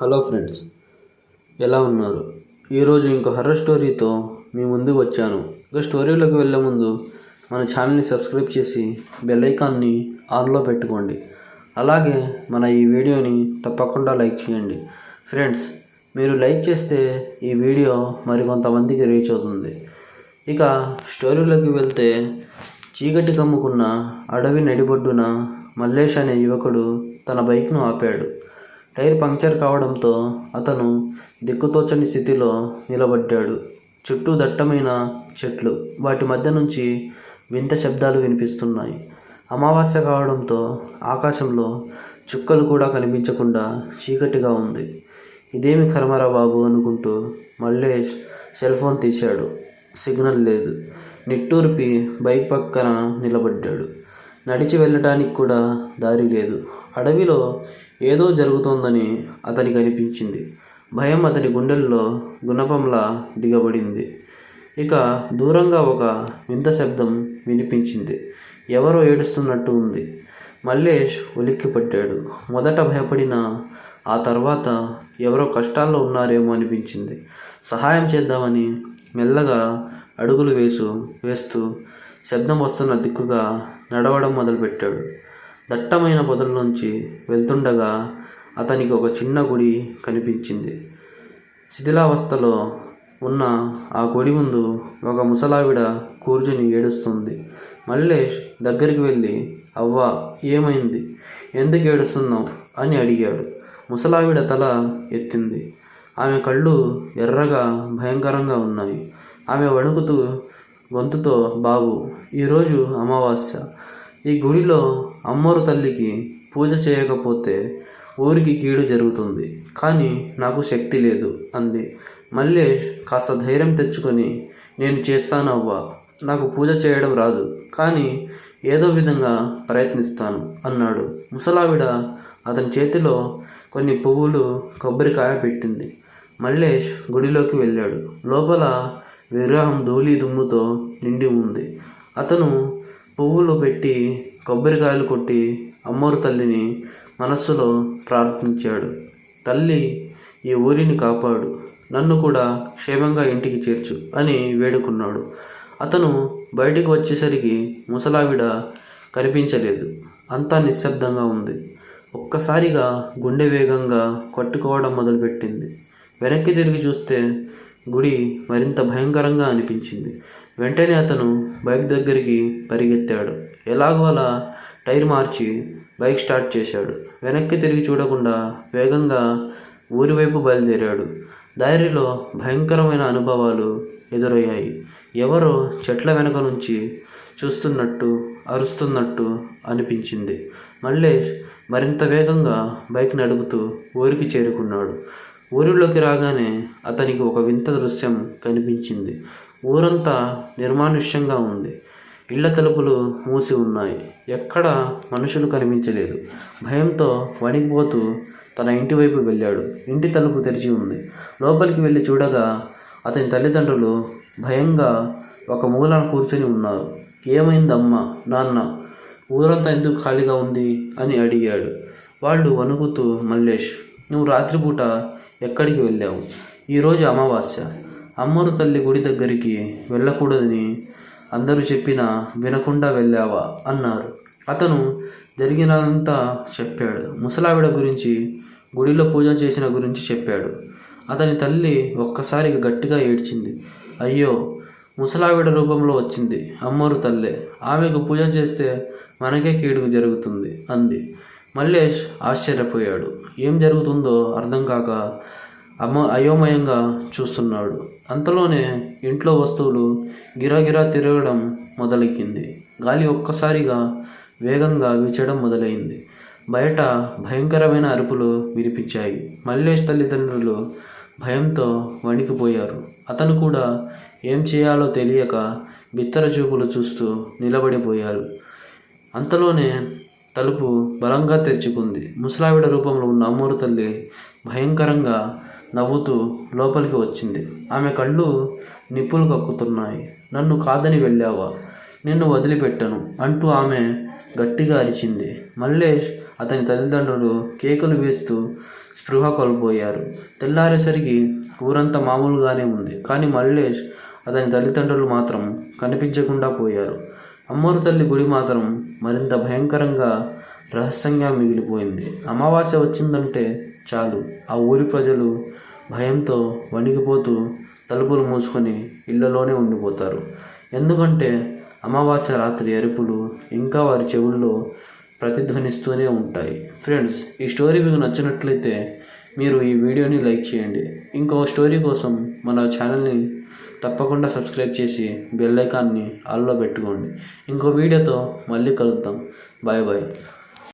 Hello friends ఎలా ఉన్నారు? ఈరోజు ఇంకో హర్రర్ స్టోరీతో మీ ముందుకు వచ్చాను. ఇక స్టోరీలోకి వెళ్ళే ముందు మన ఛానల్ని సబ్స్క్రైబ్ చేసి బెల్ ఐకాన్ని ఆన్లో పెట్టుకోండి. అలాగే మన ఈ వీడియోని తప్పకుండా లైక్ చేయండి. ఫ్రెండ్స్ మీరు లైక్ చేస్తే ఈ వీడియో మరికొంతమందికి రీచ్ అవుతుంది. ఇక స్టోరీలోకి వెళ్తే చీకటి కమ్ముకున్న అడవి నడిబొడ్డున మల్లేష్ అనే యువకుడు తన బైక్ను ఆపాడు. టైర్ పంక్చర్ కావడంతో అతను దిక్కుతోచని స్థితిలో నిలబడ్డాడు. చుట్టూ దట్టమైన చెట్లు వాటి మధ్య నుంచి వింత శబ్దాలు వినిపిస్తున్నాయి. అమావాస్య కావడంతో ఆకాశంలో చుక్కలు కూడా కనిపించకుండా చీకటిగా ఉంది. ఇదేమి కర్మరా బాబు అనుకుంటూ మల్లేష్ సెల్ ఫోన్ తీశాడు. సిగ్నల్ లేదు. నిట్టూర్పి బైక్ పక్కన నిలబడ్డాడు. నడిచి వెళ్ళటానికి కూడా దారి లేదు. అడవిలో ఏదో జరుగుతోందని అతనికి అనిపించింది. భయం అతని గుండెల్లో గుణపంలా దిగబడింది. ఇక దూరంగా ఒక వింత శబ్దం వినిపించింది. ఎవరో ఏడుస్తున్నట్టు ఉంది. మల్లేష్ ఉలిక్కిపడ్డాడు. మొదట భయపడిన ఆ తర్వాత ఎవరో కష్టాల్లో ఉన్నారేమో అనిపించింది. సహాయం చేద్దామని మెల్లగా అడుగులు వేసు వేస్తూ శబ్దం వస్తున్న దిక్కుగా నడవడం మొదలుపెట్టాడు. దట్టమైన పొదల్లోంచి వెళ్తుండగా అతనికి ఒక చిన్న గుడి కనిపించింది. శిథిలావస్థలో ఉన్న ఆ గుడి ముందు ఒక ముసలావిడ కూర్చుని ఏడుస్తుంది. మల్లేష్ దగ్గరికి వెళ్ళి అవ్వా ఏమైంది? ఎందుకు ఏడుస్తున్నావు? అని అడిగాడు. ముసలావిడ తల ఎత్తింది. ఆమె కళ్ళు ఎర్రగా భయంకరంగా ఉన్నాయి. ఆమె వణుకుతూ గొంతుతో బాబు ఈరోజు అమావాస్య. ఈ గుడిలో అమ్మోరు తల్లికి పూజ చేయకపోతే ఊరికి కీడు జరుగుతుంది. కానీ నాకు శక్తి లేదు అంది. మల్లేష్ కాస్త ధైర్యం తెచ్చుకొని నేను చేస్తాను అవ్వా నాకు పూజ చేయడం రాదు కానీ ఏదో విధంగా ప్రయత్నిస్తాను అన్నాడు. ముసలావిడ అతని చేతిలో కొన్ని పువ్వులు కొబ్బరికాయ పెట్టింది. మల్లేష్ గుడిలోకి వెళ్ళాడు. లోపల విగ్రహం ధూళి దుమ్ముతో నిండి ఉంది. అతను పువ్వులు పెట్టి కొబ్బరికాయలు కొట్టి అమ్మోరు తల్లిని మనస్సులో ప్రార్థించాడు. తల్లి ఈ ఊరిని కాపాడు. నన్ను కూడా క్షేమంగా ఇంటికి చేర్చు అని వేడుకున్నాడు. అతను బయటికి వచ్చేసరికి ముసలావిడ కనిపించలేదు. అంతా నిశ్శబ్దంగా ఉంది. ఒక్కసారిగా గుండె వేగంగా కొట్టుకోవడం మొదలుపెట్టింది. వెనక్కి తిరిగి చూస్తే గుడి మరింత భయంకరంగా అనిపించింది. వెంటనే అతను బైక్ దగ్గరికి పరిగెత్తాడు. ఎలాగో అలా టైర్ మార్చి బైక్ స్టార్ట్ చేశాడు. వెనక్కి తిరిగి చూడకుండా వేగంగా ఊరి వైపు బయలుదేరాడు. దారిలో భయంకరమైన అనుభవాలు ఎదురయ్యాయి. ఎవరో చెట్ల వెనక నుంచి చూస్తున్నట్టు అరుస్తున్నట్టు అనిపించింది. మల్లేష్ మరింత వేగంగా బైక్ నడుపుతూ ఊరికి చేరుకున్నాడు. ఊరిలోకి రాగానే అతనికి ఒక వింత దృశ్యం కనిపించింది. ఊరంతా నిర్మానుష్యంగా ఉంది. ఇళ్ళ తలుపులు మూసి ఉన్నాయి. ఎక్కడ మనుషులు కనిపించలేదు. భయంతో వణికిపోతూ తన ఇంటి వైపు వెళ్ళాడు. ఇంటి తలుపు తెరిచి ఉంది. లోపలికి వెళ్ళి చూడగా అతని తల్లిదండ్రులు భయంగా ఒక మూలన కూర్చొని ఉన్నారు. ఏమైందమ్మా నాన్న ఊరంతా ఎందుకు ఖాళీగా ఉంది? అని అడిగాడు. వాళ్ళు వణుకుతూ మల్లేష్ నువ్వు రాత్రిపూట ఎక్కడికి వెళ్ళావు? ఈరోజు అమావాస్య. అమ్మోరు తల్లి గుడి దగ్గరికి వెళ్ళకూడదని అందరూ చెప్పినా వినకుండా వెళ్ళావా అన్నారు. అతను జరిగినంతా చెప్పాడు. ముసలావిడ గురించి గుడిలో పూజ చేసిన గురించి చెప్పాడు. అతని తల్లి ఒక్కసారిగా గట్టిగా ఏడ్చింది. అయ్యో ముసలావిడ రూపంలో వచ్చింది అమ్మోరు తల్లే. ఆమెకు పూజ చేస్తే మనకే కీడుకు జరుగుతుంది అంది. మల్లేష్ ఆశ్చర్యపోయాడు. ఏం జరుగుతుందో అర్థం కాక అమ అయోమయంగా చూస్తున్నాడు. అంతలోనే ఇంట్లో వస్తువులు గిరాగిరా తిరగడం మొదలెక్కింది. గాలి ఒక్కసారిగా వేగంగా వీచడం మొదలైంది. బయట భయంకరమైన అరుపులు వినిపించాయి. మల్లేష్ తల్లిదండ్రులు భయంతో వణికిపోయారు. అతను కూడా ఏం చేయాలో తెలియక బిత్తర చూపులు చూస్తూ నిలబడిపోయారు. అంతలోనే తలుపు బలంగా తెరుచుకుంది. ముసలావిడ రూపంలో ఉన్న అమ్మూరు తల్లి భయంకరంగా నవ్వుతూ లోపలికి వచ్చింది. ఆమె కళ్ళు నిప్పులు కక్కుతున్నాయి. నన్ను కాదని వెళ్ళావా? నిన్ను వదిలిపెట్టను అంటూ ఆమె గట్టిగా అరిచింది. మల్లేష్ అతని తల్లిదండ్రులు కేకులు వేస్తూ స్పృహ కోల్పోయారు. తెల్లారేసరికి ఊరంతా మామూలుగానే ఉంది. కానీ మల్లేష్ అతని తల్లిదండ్రులు మాత్రం కనిపించకుండా పోయారు. అమ్మోరు తల్లి గుడి మాత్రం మరింత భయంకరంగా రహస్యంగా మిగిలిపోయింది. అమావాస్య వచ్చిందంటే చాలు. ఆ ఊరి ప్రజలు భయంతో వణికిపోతూ తలుపులు మూసుకొని ఇళ్ళలోనే ఉండిపోతారు. ఎందుకంటే అమావాస్య రాత్రి అరుపులు ఇంకా వారి చెవుల్లో ప్రతిధ్వనిస్తూనే ఉంటాయి. ఫ్రెండ్స్ ఈ స్టోరీ మీకు నచ్చినట్లయితే మీరు ఈ వీడియోని లైక్ చేయండి. ఇంకో స్టోరీ కోసం మన ఛానల్ని తప్పకుండా సబ్స్క్రైబ్ చేసి బెల్ ఐకాన్ని ఆల్లో పెట్టుకోండి. ఇంకో వీడియోతో మళ్ళీ కలుద్దాం. Bye bye.